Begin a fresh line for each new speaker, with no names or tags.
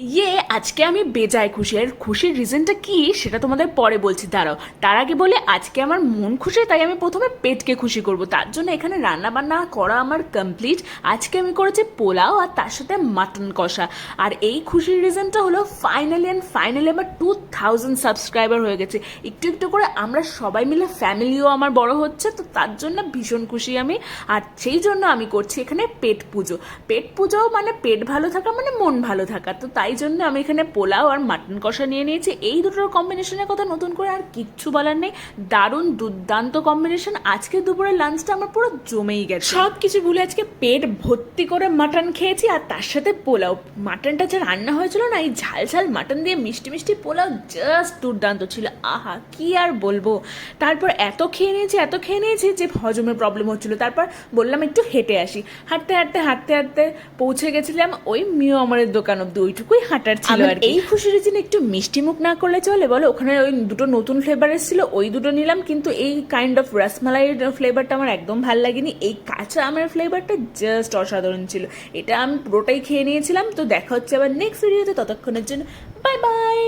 ये আজকে আমি বেজায় খুশি। আর খুশির রিজনটা কি সেটা তোমাদের পরে বলছি। দাঁড়াও, তার আগে বলে, আজকে আমার মন খুশি, তাই আমি প্রথমে পেটকে খুশি করব। তার জন্য এখানে রান্না বান্না করা আমার কমপ্লিট আজকে আমি করেছি পোলাও আর তার সাথে মাটন কষা। আর এই খুশির রিজনটা হলো ফাইনালি অ্যান্ড ফাইনালি আমার টু থাউজেন্ড সাবস্ক্রাইবার হয়ে গেছে। একটু একটু করে আমরা সবাই মিলে ফ্যামিলিও আমার বড় হচ্ছে, তো তার জন্য ভীষণ খুশি আমি। আর সেই জন্য আমি করছি এখানে পেট পুজো। পেট পুজো মানে পেট ভালো থাকা মানে মন ভালো থাকা, তো তাই জন্য আমি এখানে পোলাও আর মাটন কষা নিয়ে নিয়েছি। এই দুটোর কম্বিনেশনের কথা নতুন করে আর কিচ্ছু বলার নেই। দারুণ দুর্দান্ত কম্বিনেশন আজকে দুপুরে লাঞ্চটা আমার পুরো জমেই গেছে। সব কিছু ভুলে আজকে পেট ভর্তি করে মাটন খেয়েছি আর তার সাথে পোলাও। মাটনটা যা রান্না হয়েছিল না, এই ঝাল ঝাল মাটন দিয়ে মিষ্টি মিষ্টি পোলাও জাস্ট দুর্দান্ত ছিল। আহা, কি আর বলব? তারপর এত খেয়ে নিয়েছি, এত খেয়ে নিয়েছি যে হজমের প্রবলেম হচ্ছিল। তারপর বললাম একটু হেঁটে আসি। হাঁটতে হাঁটতে হাঁটতে হাঁটতে পৌঁছে গেছিলাম ওই মিও আমারের দোকান অব্দি। ওইটুকুই হাঁটার ছিল আর এই খুশির জন্য একটু মিষ্টি মুখ না করলে চলে বলো? ওখানে ওই দুটো নতুন ফ্লেভার এসেছিল ওই দুটো নিলাম কিন্তু এই কাইন্ড অফ রসমালাইয়ের ফ্লেভারটা আমার একদম ভালো লাগেনি। এই কাঁচা আমের ফ্লেভারটা জাস্ট অসাধারণ ছিল। এটা আমি পুরোটাই খেয়ে নিয়েছিলাম। তো দেখা হচ্ছে আবার নেক্সট ভিডিওতে ততক্ষণের জন্য বাই বাই